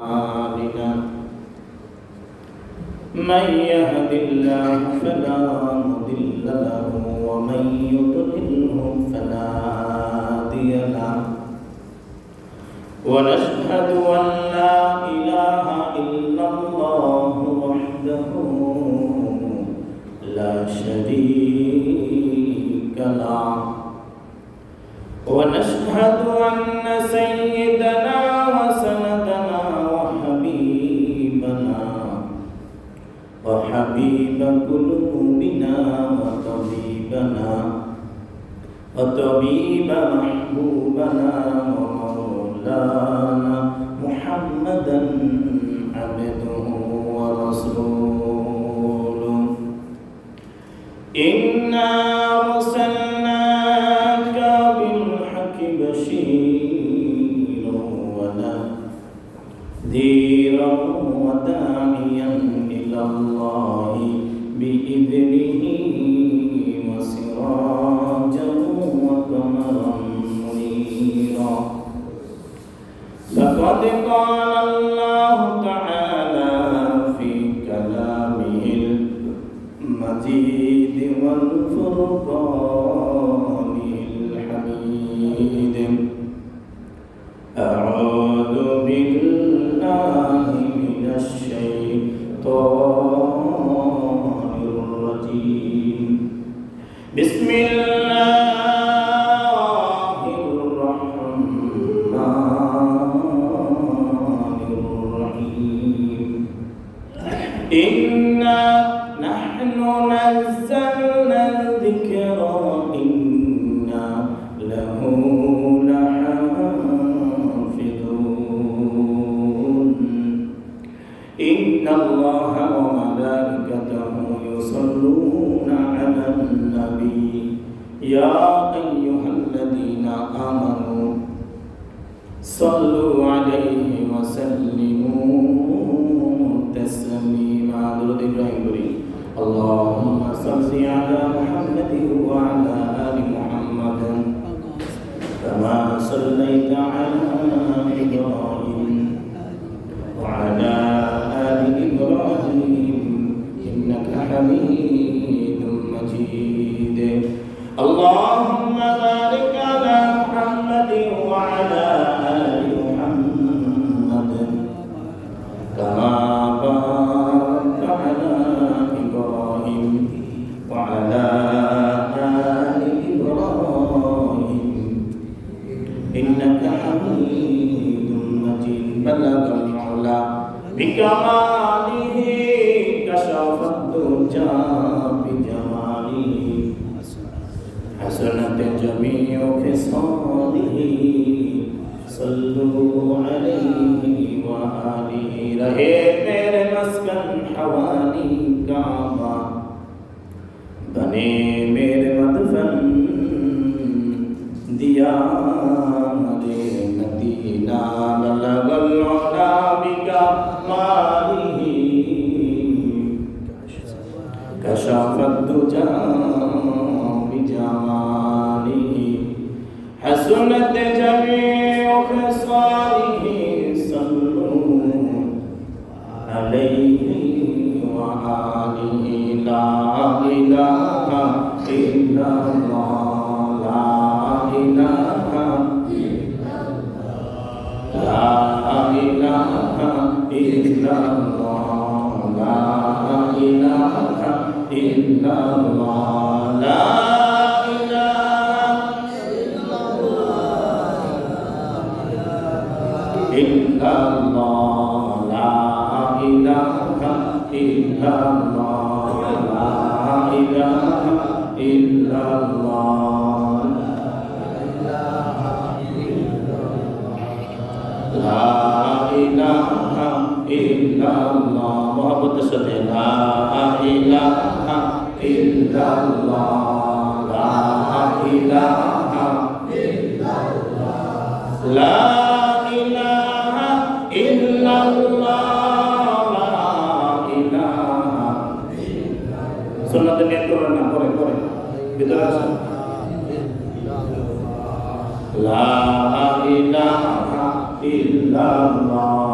آمنا. من يهد الله فلا مضل له ومن يضلله فلا هادي له. ونشهد أن لا إله إلا الله وحده لا شريك له. ونشهد أن سيدنا وطبيب محبوبنا ومولانا محمدا حسنت جميع خصال মহব্বতের সাথে, লা ইলাহা ইল্লাল্লাহ, লা ইলাহা ইল্লাল্লাহ, লা ইলাহা ইল্লাল্লাহ। সুন্নতে নিয়ত করবেন না ভিতরে আসুন। লা ইলাহা ইল্লাল্লাহ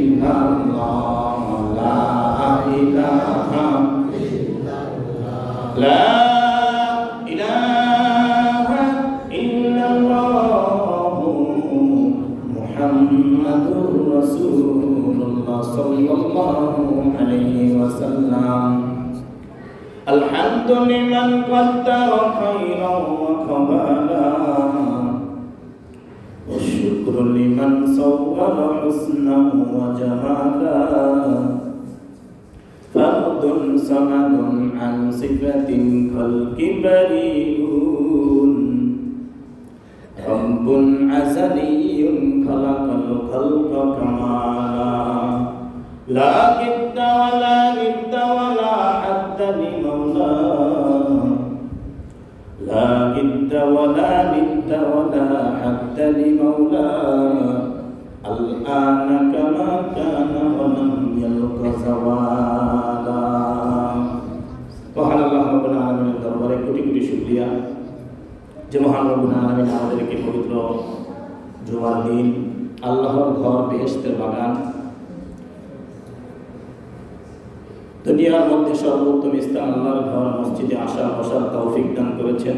الحمد لمن قدر خيرا وقبلا والشكر لمن صور حسنا وجمالا صمد عن صفة خلق بريء رب أزلي خلق الخلق كمالا لا جد ولا ند ولا حد لمولاه لا جد ولا ند ولا حد لمولاه الآن كما كان ولم يلق زوالا শুকরিয়া যে মহান রব্বুল আলামিন আমাদেরকে পবিত্র জুমার দিন আল্লাহর ঘর বেহেশতের বাগান দুনিয়ার মধ্যে সর্বোত্তম স্থান আল্লাহর ঘর মসজিদে আসার বসার তৌফিক দান করেছেন।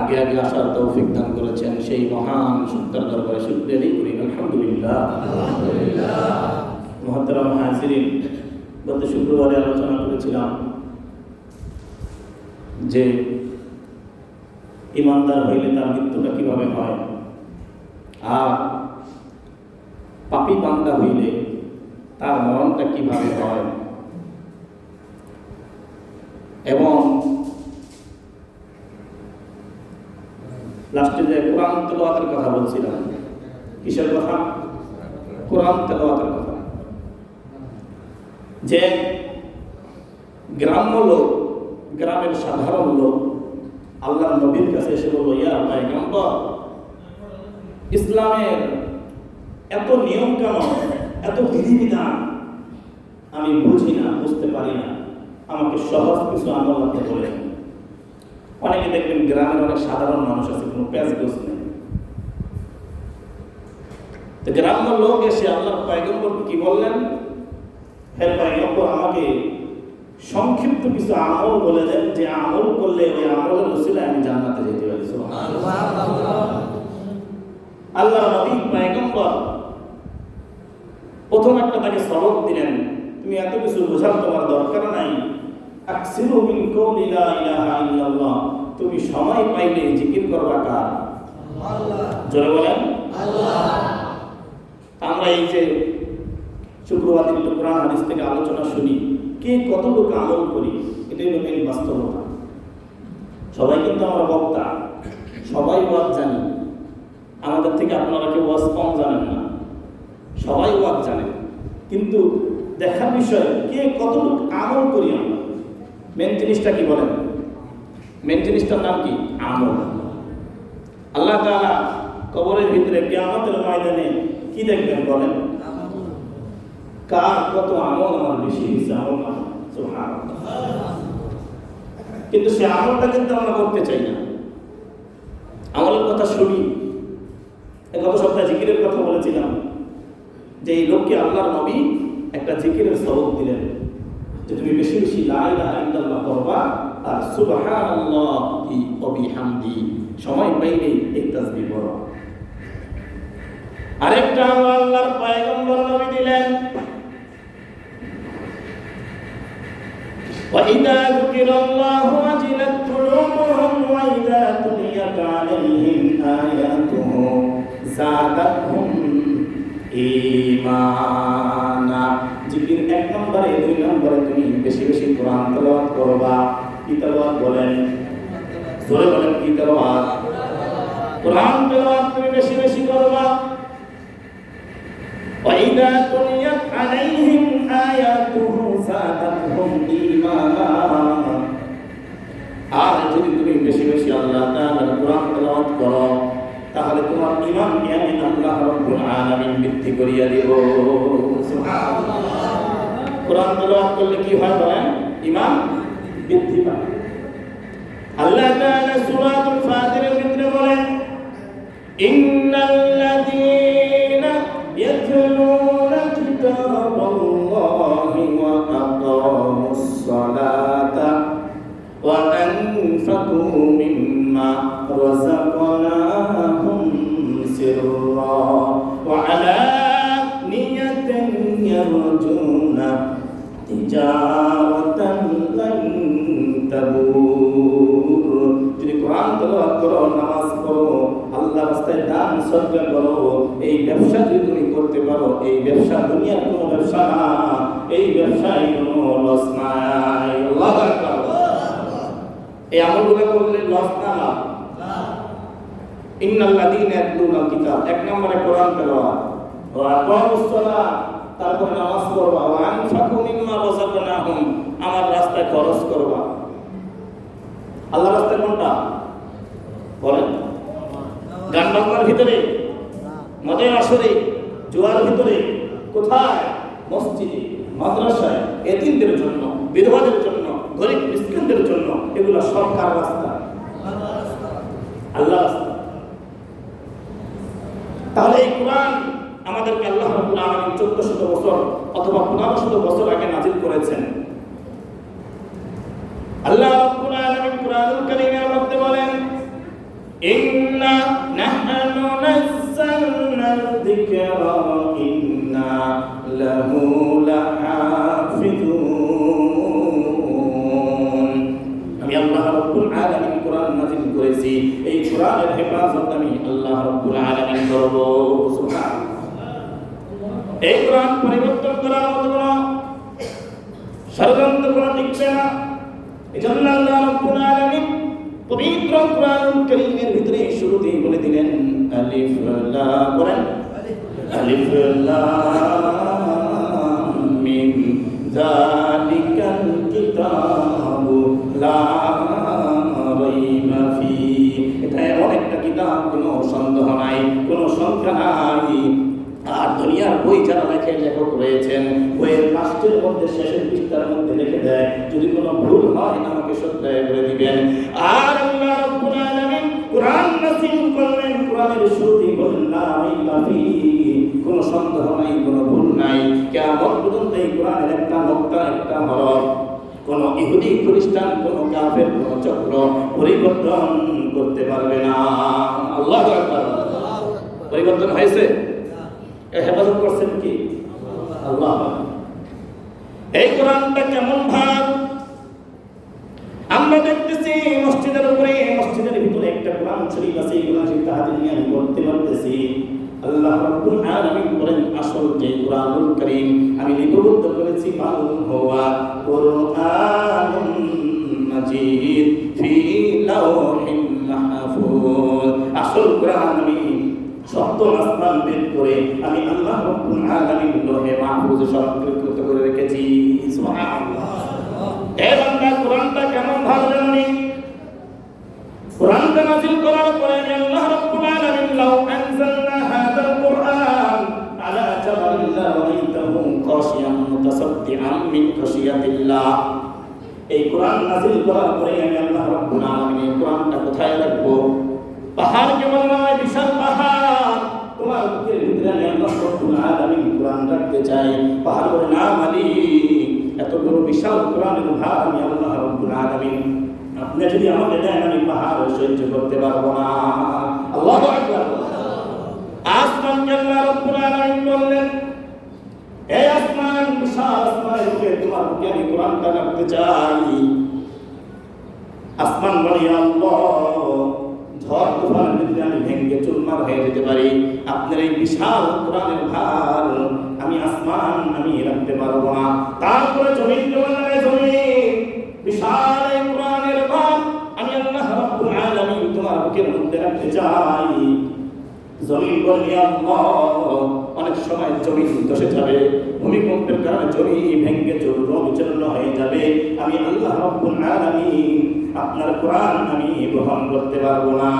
আগে আগে আসার তৌফিক দান করেছেন সেই মহান সত্তার দরবারে শুক্রিয়া করি আলহামদুলিল্লাহ। মহাতারাম হাজিরিন গত শুক্রবারে আলোচনা করেছিলাম যে ইমানদার হইলে তার মৃত্যুটা কীভাবে হয়? আর পাপি বান্দা হইলে তার মরণটা কীভাবে হয়? এবং লাস্টে যে কোরআন তেলাওয়াতের কথা বলছিলাম, কিসের কথা? কোরআন তেলাওয়াতের কথা। যে গ্রাম্য লোক গ্রামের সাধারণ লোক আল্লাহ নবীর কাছে এসে বলল, ইয়া পায়গাম্বর, ইসলামের এত নিয়ম কেন এত বিধিবিধান আমি বুঝি না, বুঝতে পারি না। আমাকে সহজ কিছু আপনি বলেন অনেকে দেখবেন গ্রামের অনেক সাধারণ মানুষ আছে, কোনো প্যাচ গোস নেই। তো গ্রাম্য লোক এসে আল্লাহ পায়গম্বর কি বললেন? হ্যাঁ পায়গম্বর, আমাকে সংক্ষিপ্ত কিছু আমল বলে দেন যে আমল করলে ওই আমলের উসিলায় আমি জান্নাতে যেতে পারি আল্লাহ নবী প্রথম একটা তাকে সবক দিলেন, তুমি এত কিছু বোঝার তোমার দরকার নাই। আকসিরু মিন কওলি লা ইলাহা ইল্লাল্লাহ। তুমি সময় পাইলে জিকির করবা কার? জোরে বলেন। আমরা এই যে শুক্রবার দিন কোরআন হাদিস থেকে আলোচনা শুনি। কে কতটুকু আমল করি, এটাই হলো বাস্তবতা। সবাই কিন্তু আমরা বক্তা, সবাই ওয়াজ জানি। আমাদের থেকে আপনারা কেউ ওয়াজ কম জানেন না। সবাই ওয়াজ জানেন কিন্তু দেখার বিষয়, কে কতটুকু আমল করি আমরা? মেন জিনিসটা কি বলেন? মেন জিনিসটার নাম কি? আমল। আল্লাহ তাআলা কবরের ভিতরে কিয়ামতের ময়দানে কি দেখবেন বলেন? কার কত আমল আমার বেশি হয়েছে, আমল কিন্তু সে আমলটা কিন্তু আমরা করতে চাই না। আমলের কথা শুনি। গত সপ্তাহে জিকিরের কথা বলেছিলাম যে এই লোককে আল্লাহর নবী একটা জিকিরের সবক দিলেন যে তুমি বেশি বেশি লা ইলাহা ইল্লাল্লাহ করবা আর সুবহানাল্লাহি ওয়া বিহামদি, সময় পাইলেই এই তাসবিহ পড়ো। আরেকটা আল্লাহর পয়গম্বর নবী দিলেন। وإذا ذكر الله وجلت قلوبهم وإذا تليت عليهم آياته زادتهم ঈমানা জিকির এক নম্বরে দুই নম্বরে তুমি বেশি বেশি কোরআন তেলাওয়াত করবা কি তেলাওয়াত বলেন জোরে বলেন কি তেলাওয়াত কোরআন তেলাওয়াত তুমি বেশি বেশি করবা وإذا تليت عليهم آياته زادتهم إيمانا আর যদি তুমি বেশি বেশি আল্লাহ তাআলার কোরআন তেলাওয়াত করো তাহলে তোমার ইমানকে আমি আল্লাহ রাব্বুল আলামিন বৃদ্ধি করিয়া দিব কোরআন তেলাওয়াত করলে কি হয় বলেন ইমান বৃদ্ধি পায় আল্লাহ তাআলা সূরাতুল ফাতিরের ভিতরে বলেন, ইন্নাল্লাযীনা تبور যদি কোরআন তেলাওয়াত করো নামাজ পড়ো আল্লাহ রাস্তায় দান সদকা করো এই ব্যবসা যদি তুমি করতে পারো এই ব্যবসা দুনিয়ার কোনো ব্যবসা না এই ব্যবসায় কোনো লস নাই আল্লাহু আকবার এই আমলগুলো করলে লস না লাভ ইন্নাল্লাযীনা ইয়াতলুনাল কিতাব এক নম্বরে কোরআন তেলাওয়াত ওয়া আকামুস সালাত তারপরে নামাজ পড়বা ওয়া আনফাকু মিম্মা রাযাকনাহুম আমার রাস্তায় খরচ করবা আল্লাহ রাস্তায় কোনটা? বলেন। গান বাজনার ভিতরে? মদের আসরে? জোয়ার ভিতরে? কোথায়? মসজিদে, মাদ্রাসায়, এতিমদের জন্য, বিধবাদের জন্য, গরিব মিসকিনদের জন্য এগুলো সরকার রাস্তা? আল্লাহ রাস্তা। তাহলে এই কোরআন আমাদেরকে আল্লাহ রাব্বুল আলামিন 1400 বছর অথবা 1500 বছর আগে নাজিল করেছেন। আল্লাহ রাব্বুল আলামিন কোরআনুল কারীমের মধ্যে ইন্না নাহনু আমি আল্লাহ রাব্বুল আলামিন কোরআন নাযিল করেছি। এই কোরআনের হেফাজত আমি আল্লাহ রাব্বুল আলামিন করব। সুবহানাল্লাহ। এই কোরআন পরিবর্তন করার মতো ষড়যন্ত্র কোনো টিকবে না। এজন্য আল্লাহ আলামিন পবিত্র কারীমের ভিতরে শুরুতেই বলে দিলেন, আলিফ বলেন, আলিফ মিম কিতাবু, লা রাইবা ফি। এটা এমন একটা কিতাব, কোনো সন্দেহ নাই, কোনো সংখ্যা নাই। দুনিয়ার বই যারা লেখে, লেখক রয়েছেন, বইয়ের লাস্টের মধ্যে শেষের পৃষ্ঠার মধ্যে লিখে দেয়, যদি কোনো ভুল হয়, আমাকে সত্যায় করে দিবেন। আর কোনো চক্র পরিবর্তন করতে পারবে না। আল্লাহ পরিবর্তন হয়েছে? হেফাজত করছেন কি? আল্লাহ। এই কোরআনটা কেমন ভাব? আমরা দেখতেছি মসজিদের উপরে, মসজিদের ভিতরে একটা কোরআন শরীফ আছে, এই কোরআন শরীফ হাতে নিয়ে আমি পড়তে পারতেছি। আল্লাহ রাব্বুল আলামিন বলেন, আসল যে কোরআনুল আমি লিপিবদ্ধ করেছি মালুম হওয়া মাজিদ ফি মাহফুজ। আসল কোরআন আমি সপ্তম বেদ করে আমি আল্লাহ রাব্বুল আলামিন লোহে সংরক্ষিত করে রেখেছি। সুবহানাল্লাহ। বান্দা কোরআনটা কেমন ভালো জানি? কোরআনটা নাযিল করার পরে আমি আল্লাহ রাব্বুল আলামিন লাউ আনজালনা কোরআন আলা জাবালিন লারাইতাহু খাশিয়ান মুতাসাদ্দিআন মিন খাশিয়াতিল্লাহ। এই কোরআন নাযিল করার পরে আমি আল্লাহ রাব্বুল আলামিন কোরআনটা কোথায় রাখব? পাহাড় কেমন চাই, পাহাড় বলে না মালিক এত বড় বিশাল কোরআনের ভার আমি আল্লাহ রাব্বুল আলামিন। আপনি যদি আমাকে দেন, আমি পাহাড় সহ্য করতে পারব না। আল্লাহু আকবার। আসমান আল্লাহ রাব্বুল আলামিন বললেন এই আসমান বিশাল আসমানের উপরে তোমার বুকে আমি কোরআনটা রাখতে চাই। আসমান বলে আল্লাহ, ঝড় তুফানের ভিতরে আমি ভেঙ্গে চুরমার হয়ে যেতে পারি। আপনার এই বিশাল কোরআনের ভার আমি আসমান, আমি রাখতে পারব না। তারপরে জমিন, জমানে, জমিন বিশাল এই কোরআনের ভার আমি আল্লাহ রাব্বুল আলামিন তোমার বুকের মধ্যে রাখতে চাই। জমিন বললি, আল্লাহ, অনেক সময় জমি ধসে যাবে। ভূমিকম্পের কারণে জমি ভেঙ্গে চূর্ণ বিচূর্ণ হয়ে যাবে। আমি আল্লাহ রাব্বুল আলামিন আপনার কোরআন আমি গ্রহণ করতে পারব না।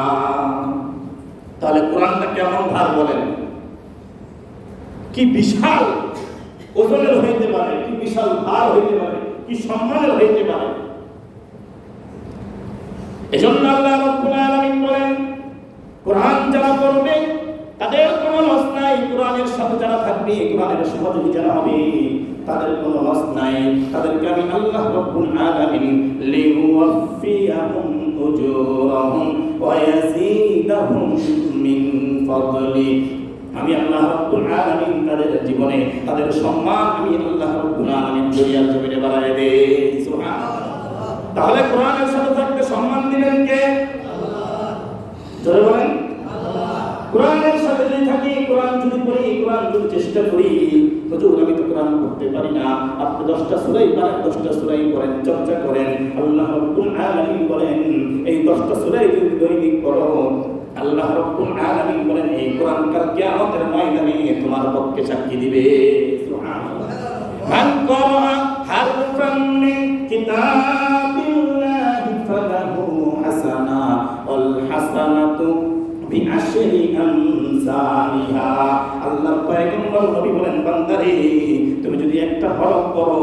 তাহলে কোরআনটা কেমন ভার বলেন? কি বিশাল ওজনের হইতে পারে, কি বিশাল ভার হইতে পারে, কি সম্মানের হইতে পারে। এজন্য আল্লাহ রব্বুল আলামিন বলেন, কোরআন যারা পড়বে, তাদের কোনো লস নাই, কোরআনের সাথে যারা থাকবে, কোরআনের সহযোগী যারা হবে, তাদের কোনো লস নাই। তাদেরকে আমি আল্লাহ রব্বুল আলামিন লিওয়াফিয়াহুম উজুরাহুম ওয়া ইয়াজিদাহুম মিন ফাদলি। আমি আল্লাহ রাব্বুল আলামিন তাদের জীবনে তাদের সম্মান আমি আল্লাহ রাব্বুল আলামিন দুনিয়ার জমিনে বাড়ায় দেই, সুবহানাল্লাহ। তাহলে কোরআনের সাথে থাকতে সম্মান দিবেন কে? জোরে বলেন। কোরআনের সাথে যদি থাকি, কোরআন যদি পড়ি, কোরআন যদি চেষ্টা করি, হুজুর, আমি তো কোরআন পড়তে পারি না। আপনি দশটা সুরাই পারেন দশটা সুরাই পড়েন, চর্চা করেন। আল্লাহ রব্বুল আলামিন বলেন, এই দশটা সুরাই যদি দৈনিক পড়ো আল্লাহ রব্বুল আলামিন বলেন, এই কোরআন কাল কিয়ামতের ময়দানে তোমার পক্ষে সাক্ষী দিবে। সুবহানাল্লাহ। মান হারফান মিন কিতাবিল্লাহি ফালাহু হাসানা হাসানাতু আমসালিহা। পয়গম্বর নবী বলেন, বান্দারে, তুমি যদি একটা হরফ করো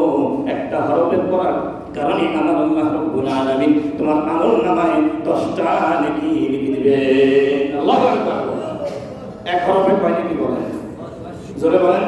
একটা হরফের পড়ার কারণে আমার আল্লাহ রব্বুল আলামিন তোমার আমল নামায় 10টা নেকি লিখে দিবে আল্লাহু আকবার এক হরফে কয় নেকি বলেন জোরে বলেন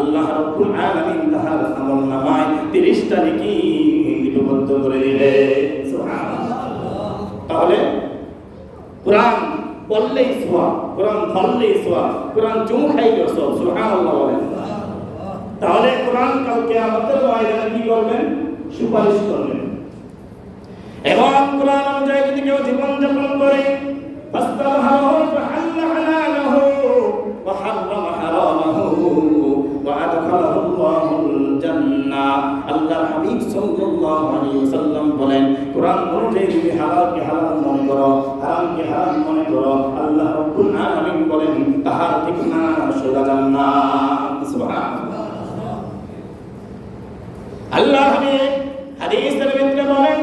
আল্লাহ রাব্বুল আলামিন তাহার আমল নামায় 30টা নেকি লিপিবদ্ধ করে দিবে সুবহানাল্লাহ তাহলে কোরআন পড়লেই সোয়া কোরআন ধরলেই সোয়া কোরআন চুমু খাইলেও সব সুবহানাল্লাহ বলেন তাহলে কোরআন কালকে আমাদের ময়দানে কি করবেন সুপারিশ করবেন এবং কোরআন অনুযায়ী যদি কেউ জীবন যাপন করে فاستظهره فحل حلاله وحرم حرامه وأدخله الله الجنة আল্লাহ হাবিব সাল্লাল্লাহু আলাইহি ওয়াসাল্লাম বলেন, কোরআন অনুযায়ী তুমি হালালকে হালাল মনে করো মনে করো। আল্লাহ রাব্বুল বলেন, তাহার ঠিকানা সোজা আল্লাহ হাবিব হাদিসের ভিতরে বলেন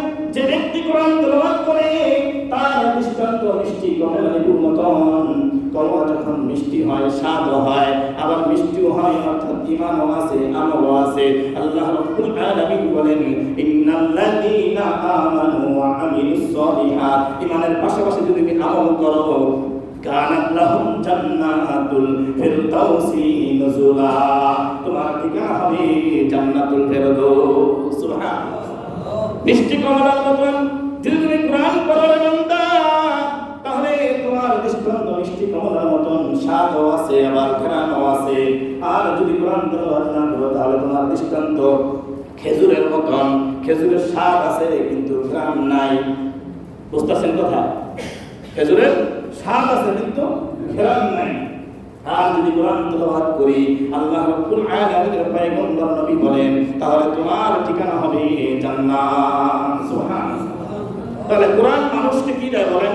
দৃষ্টান্ত মিষ্টি কমলা মতন কমলা যখন মিষ্টি হয় স্বাদ হয়, আবার মিষ্টিও হয়, অর্থাৎ ইমানও আছে, আমলও আছে। আল্লাহ রাব্বুল আলামিন বলেন, ইন্নাল্লাযীনা আমানু ওয়া আমিলুস সলিহাত। ইমানের পাশাপাশি যদি তুমি আমল করো, কানাত লাহুম জান্নাতুল ফিরদাউসি নুজুলা। তোমার হবে জান্নাতুল সুবহানাল্লাহ। মিষ্টি কমলার মতন যদি তুমি কোরআন পড়ো মিষ্টি কমলার মতন স্বাদও আছে, আবার ঘ্রাণও আছে। আর যদি কোরআন না করো তাহলে তোমার দৃষ্টান্ত খেজুরের মতন। খেজুরের স্বাদ আছে, কিন্তু ঘ্রাণ নাই। বুঝতেছেন কথা? খেজুরের স্বাদ আছে, কিন্তু ঘ্রাণ নাই। আর যদি কোরআন তেলাওয়াত করি, আল্লাহ রাব্বুল আলামিনের পয়গম্বর নবী বলেন, তাহলে তোমার ঠিকানা হবে জান্নাত। সুবহানাল্লাহ। তাহলে কোরআন মানুষকে কি দেয় বলেন?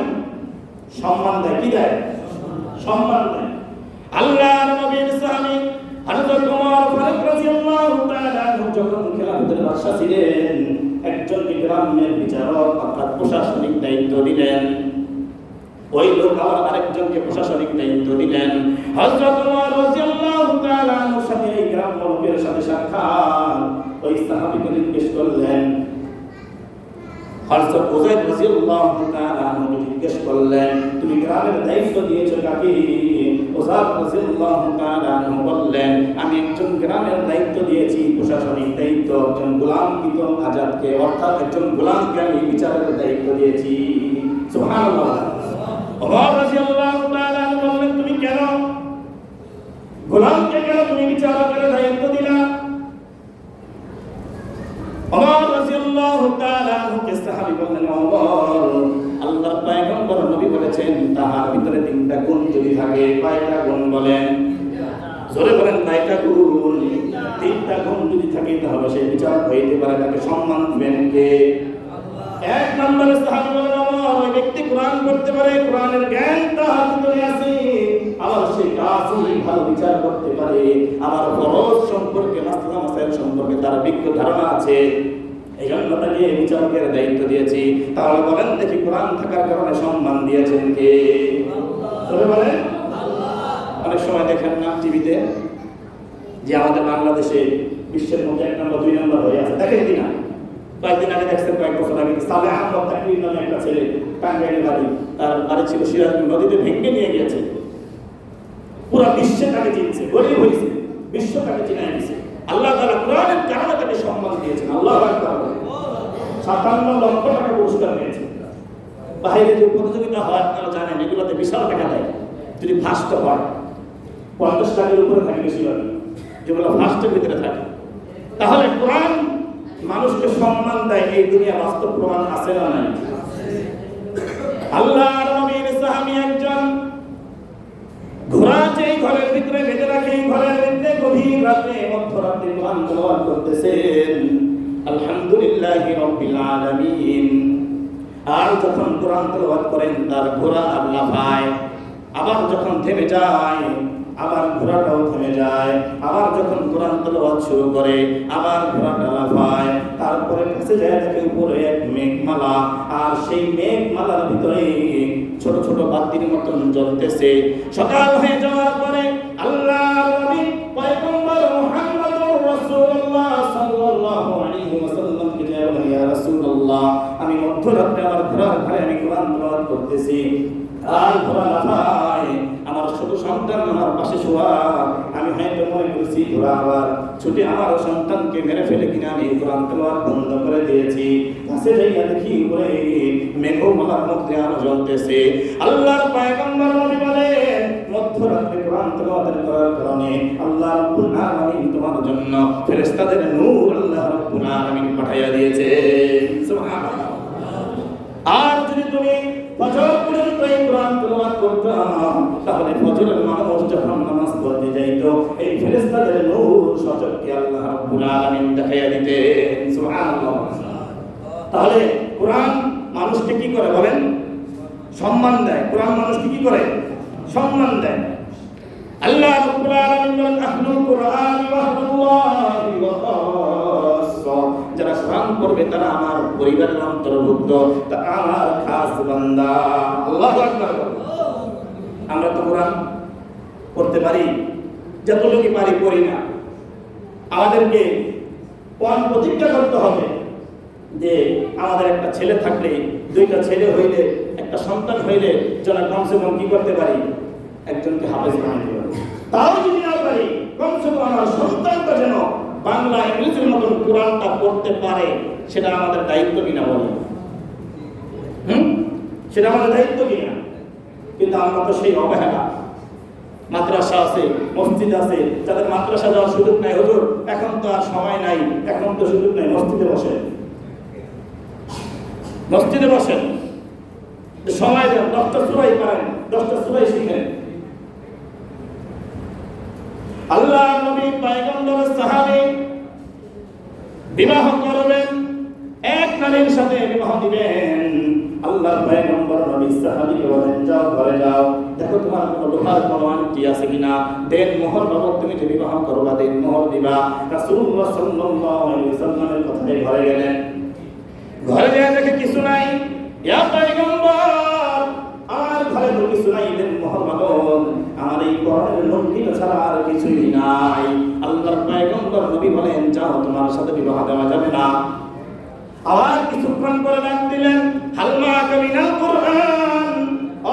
সম্মান দেয়, কি দেয়? সম্মান দেয় আল্লাহর নবীর সাহাবী হযরত ওমর ফারুক রাদিয়াল্লাহু তাআলা যখন খেলাফতের বাদশা ছিলেন, একজন গ্রামের বিচারক অর্থাৎ প্রশাসনিক দায়িত্ব দিলেন ওই লোক আবার আরেকজনকে প্রশাসনিক দায়িত্ব দিলেন হযরত ওমর রাদিয়াল্লাহু তাআলা সাথে এই গ্রাম লোকের সাথে সাক্ষাৎ ওই সাহাবীকে জিজ্ঞেস করলেন হযরত উযাইদ রাদিয়াল্লাহু তাআলা আনহু জিজ্ঞেস করলেন, তুমি গ্রামের দায়িত্ব দিয়েছ কাকে? উযাইদ রাদিয়াল্লাহু তাআলা বললেন, আমি একজন গ্রামের দায়িত্ব দিয়েছি, প্রশাসনিক দায়িত্ব, একজন গোলামকৃত আজাদকে, অর্থাৎ একজন গোলামকে আমি বিচারের দায়িত্ব দিয়েছি। সুবহানাল্লাহ। ওমর রাদিয়াল্লাহু তাআলা বললেন, তুমি কেন গোলামকে কেন তুমি বিচারকের দায়িত্ব দিলা? ওমর রাদিয়াল্লাহু তাআলা আল্লাহর পয়গম্বর নবী বলেছেন, তাহার ভিতরে তিনটা গুণ যদি থাকে, কয়টা গুণ তিনটা গুণ যদি থাকে, তাহলে হইতে পারে, তাকে সম্মান দিবেন কে? এক নম্বরে সাহাবী বলেন ওই ব্যক্তি কোরআন পড়তে পারে, কোরআনের জ্ঞান আছে। আবার সে কাজই ভালো বিচার করতে পারে। আবার ফরজ সম্পর্কে সম্পর্কে তার বিজ্ঞ ধারণা আছে। এই জন্য তাকে বিচারকের দায়িত্ব দিয়েছি। তাহলে বলেন দেখি কোরআন থাকার কারণে সম্মান দিয়েছেন কে? তবে বলেন, অনেক সময় দেখেন না টিভিতে যে আমাদের বাংলাদেশে বিশ্বের মধ্যে এক নম্বর, দুই নম্বর হয়ে আছে। দেখেন কিনা কয়েকদিন আগে দেখছেন কয়েক বছর আগে সালে আহমদ তাকরির নামে একটা ছেলে, টাঙ্গাইলের বাড়ি, তার বাড়ি ছিল সিরাজ নদীতে ভেঙে নিয়ে গিয়েছে। পুরা বিশ্বে তাকে চিনছে, গরিব হয়েছে, বিশ্ব তাকে চিনাই দিয়েছে আল্লাহ তাআলা কোরআনের কারণে তাকে সম্মান দিয়েছেন। আল্লাহ সাতান্ন লক্ষ টাকা পুরস্কার পেয়েছে। বাইরে যে প্রতিযোগিতা হয়, আপনারা জানেন, এগুলোতে বিশাল টাকা দেয়। যদি ফার্স্ট হয়, পঞ্চাশ টাকার উপরে থাকে বেশিরভাগ যেগুলো ফার্স্টের ভিতরে থাকে। তাহলে কোরআন মানুষকে সম্মান দেয়, এই দুনিয়া বাস্তব প্রমাণ আছে না নাই? আল্লাহর নবীর সাহাবী একজন ঘোড়া যেই ঘরের ভিতরে বেঁধে রাখে ঘরের ভিতরে গভীর রাতে মধ্যরাতে কোরআন করতেছেন। আলহামদুলিল্লাহি রাব্বিল আর যখন কোরআন তেলাওয়াত করেন, তার ঘোড়া আল্লাহ পায়। আবার যখন থেমে যায়, আবার ঘোড়াটাও থেমে যায়। আবার যখন কোরআন তেলাওয়াত শুরু করে, আবার ঘোড়াটা লাফায় তারপরে কাছে যায় দেখে উপরে এক মেঘমালা, আর সেই মেঘমালার ভিতরে ছোট ছোট বাতির মতন জ্বলতেছে। সকাল হয়ে যাওয়ার পরে আমি মধ্যরাতে আমার ঘোড়ার ঘরে আমি কোরআন তেলাওয়াত করতেছি। আর ঘোড়া লাফায় আমার ছোট সন্তান আমার পাশে শোয়া। আমি হয়তো মনে করছি, ঘোড়া আবার ছুটে আমার সন্তানকে মেরে ফেলে কিনা আমি কোরআন তেলাওয়াত বন্ধ করে দিয়েছি। কাছে যাইয়া দেখি উপরে মেঘমালার মধ্যে আলো জ্বলতেছে। আল্লাহর পয়গম্বর নবী বলেন ফেরেশতাদের পাঠাইয়া দিয়েছে। আর যদি তুমি কোরআন তাহলে ফেরেশতাদের দেখাইয়া তাহলে কোরআন মানুষকে কি করে বলেন? সম্মান দেয়। কোরআন মানুষকে কি করে? সম্মান দেয়। আল্লাহ রাব্বুল আলামিন আহলুল কোরআন ওয়া ওয়া যারা কোরআন পড়বে তারা আমার পরিবারের অন্তর্ভুক্ত তারা আমার খাস বান্দা আল্লাহু আমরা তো কোরআন পড়তে পারি যতটুকু পারি পড়ি না আমাদেরকে কোরআন প্রতিজ্ঞা করতে হবে যে আমাদের একটা ছেলে থাকলে দুইটা ছেলে হইলে একটা সন্তান হইলে যেন কমসে কম কি করতে পারি একজনকে হাফেজ বানাইতে পারি তাও যদি না পারি কমসে কম আমার সন্তানটা যেন বাংলা ইংরেজির মতন কোরআনটা পড়তে পারে, সেটা আমাদের দায়িত্ব কিনা বলি হুম? সেটা আমাদের দায়িত্ব কিনা? কিন্তু আমরা তো সেই অবহেলা। মাদ্রাসা আছে, মসজিদ আছে, যাদের মাদ্রাসা যাওয়ার সুযোগ নাই, হুজুর, এখন তো আর সময় নাই, এখন তো সুযোগ নাই, মসজিদে বসে মসজিদে বসেন। সময় দেন, দশটা সুরাই পারেন দশটা সুরাই শিখেন। আল্লাহ নবী পয়গম্বর সাহাবী বিবাহ করবেন, এক নারীর সাথে বিবাহ দিবেন। আল্লাহ পয়গম্বর নবী সাহাবীকে বলেন, যাও, ঘরে যাও। দেখো তোমার কোনো লোহার কোনো আংটি আছে কিনা? দেন মোহর বাবদ তুমি যে বিবাহ করবা, দেন মোহর দিবা। রাসূলুল্লাহ সাল্লাল্লাহু আলাইহি ওয়াসাল্লামের কথায় ঘরে গেলেন। ঘরে যায় দেখে কিছু নাই। ইয়া পয়গম্বর আমার ঘরে তো কিছু নাই আমার এই কোরআনের লঙ্ঘিত ছাড়া আর কিছুই নাই। আল্লাহর পয়গম্বর নবী বলেন, যাও, তোমার সাথে বিবাহ দেওয়া যাবে না। আবার কিছুক্ষণ পরে ডাক দিলেন হালমা কামিনাল কোরআন? ও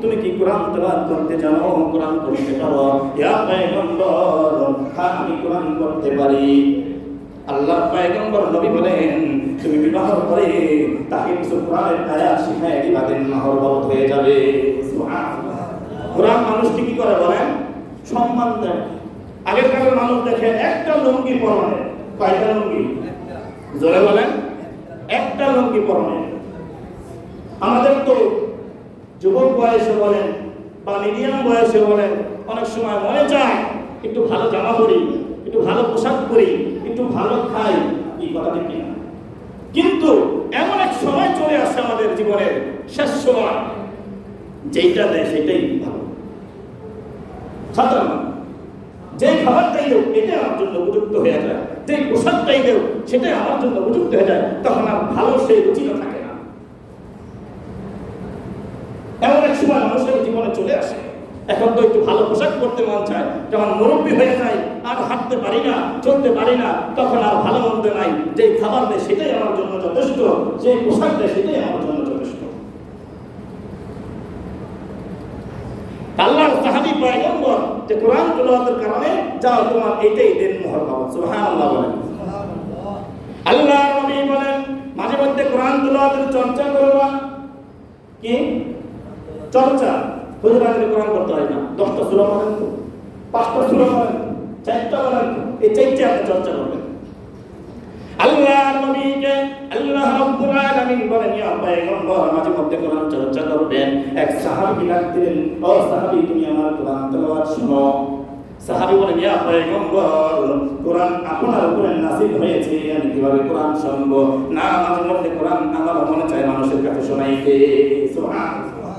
তুমি কি কোরআন তেলাওয়াত করতে জানো? কোরআন পড়তে পারো? ইয়া পয়গম্বর হ্যাঁ আমি কোরআন পড়তে পারি। আল্লাহ পয়গম্বর নবী বলেন, তুমি বিবাহ করে তাকে কিছু কোরআনের আয়াত শিখায় দিবা নহর বরত হয়ে যাবে। কোরআন মানুষকে কি করে বলেন? সম্মান দেয়। আগেরকার মানুষ দেখে একটা লুঙ্গি পরনে। কয়টা লুঙ্গি? জোরে বলেন, একটা লুঙ্গি পরনে। আমাদের তো যুবক বয়সে বলেন বা মিডিয়াম বয়সে বলেন, অনেক সময় মনে চায়, একটু ভালো জামা পরি, একটু ভালো পোশাক পরি। একটু ভালো খাই, এই কথাটি কিনা কিন্তু এমন এক সময় চলে আসে আমাদের জীবনের শেষ সময়, যেইটা দেয় সেটাই ভালো। সাধারণ যে খাবারটাই দেও এটাই আমার জন্য উপযুক্ত হয়ে যায়। যে পোশাকটাই দেও সেটাই আমার জন্য উপযুক্ত হয়ে যায়। তখন আর ভালো সেই রুচিটা থাকে না। এমন এক সময় মানুষের জীবনে চলে আসে। এখন তো একটু ভালো পোশাক পরতে মন চায়, যখন মুরব্বী হয়ে যায় আর হাঁটতে পারি না, চলতে পারি না, তখন আর ভালো মন্দ নাই। যে খাবার দেয় সেটাই আমার জন্য যথেষ্ট যে পোশাক দেয় সেটাই আমার জন্য যথেষ্ট। আল্লাহর সাহাবী পয়গম্বর যে কোরআন তেলাওয়াতের কারণে, যাও তোমার এটাই দেন মোহর বাবা সুবহানাল্লাহ বলেন। আল্লাহ নবী বলেন, মাঝে মধ্যে কোরআন তেলাওয়াতের চর্চা করবা কি? চর্চা। হুজুর, আজকে কোরআন করতে হয় না। দশটা সূরা পড়েন তো? পাঁচটা সূরা পড়েন। চারটা আপনি চর্চা করবেন। আল্লাহ নবীকে আল্লাহ রাব্বুল আলামিন মাঝে মধ্যে চর্চা করবেন। এক দিলেন, ও সাহাবী, তুমি আমার কোরআন তেলাওয়াত শোনো। সাহাবী বলেন, ইয়া পয়গম্বর, কোরআন আপনার উপরে নাসিল হয়েছে, আমি কীভাবে কোরআন শুনব? না, মাঝে মধ্যে কোরআন আমার মনে চায় মানুষের কাছে শোনাইতে। সুবহানাল্লাহ।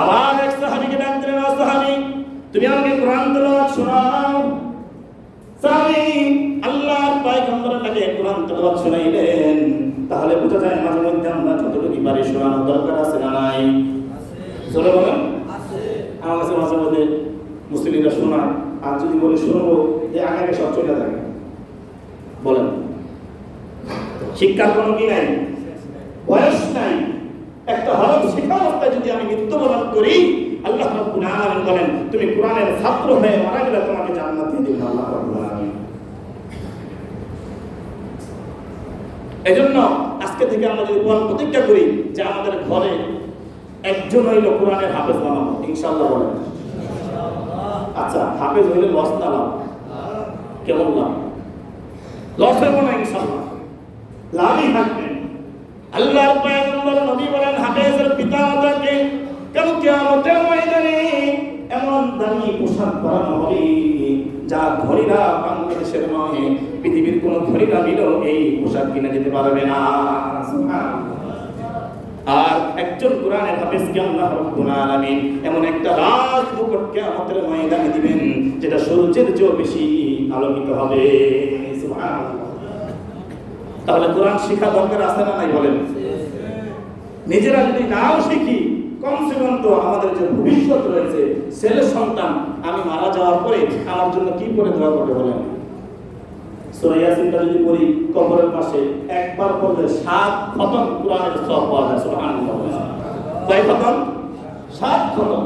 আবার এক সাহাবীকে ডাক দিলেন, ও সাহাবী তুমি আমাকে কোরআন তেলাওয়াত শোনাও। সাহাবী আল্লাহর পয়গম্বরের কাছে কোরআন তেলাওয়াত শোনাইলেন তাহলে বোঝা যায় মাঝে মধ্যে আমরা যতটুকু পারি শোনানোর দরকার আছে না নাই? চলে বলেন আমার কাছে মাঝে মধ্যে মুসলিমরা শোনায় আর যদি বলে শুনব যে আগে সব চলে যায় বলেন। শিক্ষার কোনো কি নাই? বয়স নাই। একটা হরফ শেখা অবস্থায় যদি আমি মৃত্যুবরণ করি আল্লাহ রাব্বুল আলামিন বলেন, তুমি কোরআনের ছাত্র হয়ে মারা গেলে তোমাকে জান্নাত দিয়ে দিবেন আল্লাহ রাব্বুল আলামিন। এজন্য আজকে থেকে আমরা যদি কোরআন প্রতিজ্ঞা করি যে আমাদের ঘরে একজন হইল কোরআনের হাফেজ বানাবো ইনশাআল্লাহ বলেন। আচ্ছা হাফেজ হইলে লস না লাভ? কেমন লাভ? লস হইব না, ইনশাআল্লাহ। লাভই থাকবে। পয়গম্বর নবী বলেন, হাফেজের পিতা মাতাকে কেন কিয়ামতের ময়দানে এমন দামি পোশাক পরানো হবে যা বাংলাদেশের নয় পৃথিবীর কোন মিলেও এই পোশাক কিনে দিতে পারবে না। আর একজন কোরআনের আল্লাহ রাব্বুল আলামিন এমন একটা রাজ মুকুট ময়দানে দিবেন, যেটা সূর্যের চেয়েও বেশি আলোকিত হবে। তাহলে কোরআন শিক্ষা দরকার আছে না নাই বলেন? নিজেরা যদি নাও শিখি ভবিষ্যৎ রয়েছে, ছেলে সন্তান, আমি মারা যাওয়ার পরে আমার জন্য কি করে দোয়া করবে বলেন? সূরা ইয়াসিনটা যদি পড়ি, কবরের পাশে একবার পড়লে সাত খতম কোরআনের সব পাওয়া যায়, সুবহানাল্লাহ। কয় খতম? সাত খতম।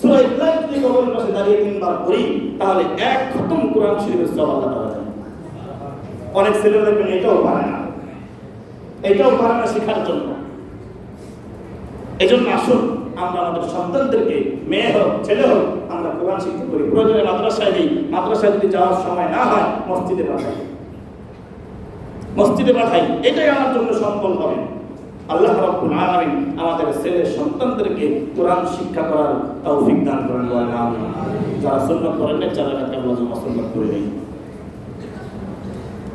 সূরা ইখলাস যদি কবরের পাশে দাঁড়িয়ে তিনবার পড়ি, তাহলে এক খতম কোরআন শরীফের সব আল্লাহ তাআলা দেন। অনেক ছেলেরা দেখবেন এটাও পারে না। এটাও পারে না শেখার জন্য। এই জন্য আসুন আমরা আমাদের সন্তানদেরকে মেয়ে হোক, ছেলে হোক, আমরা কোরআন শিক্ষা করি। প্রয়োজনে মাদ্রাসায় দিই মাদ্রাসায় যদি যাওয়ার সময় না হয়, মসজিদে পাঠাই। মসজিদে পাঠাই। এটাই আমার জন্য সম্বল হবে। আল্লাহ রাব্বুল আলামিন আমাদের ছেলে সন্তানদেরকে কোরআন শিক্ষা করার তৌফিক দান করেন। যারা সুন্নাত করেন না যারা আল্লাহ সুন্নাত করে দিন।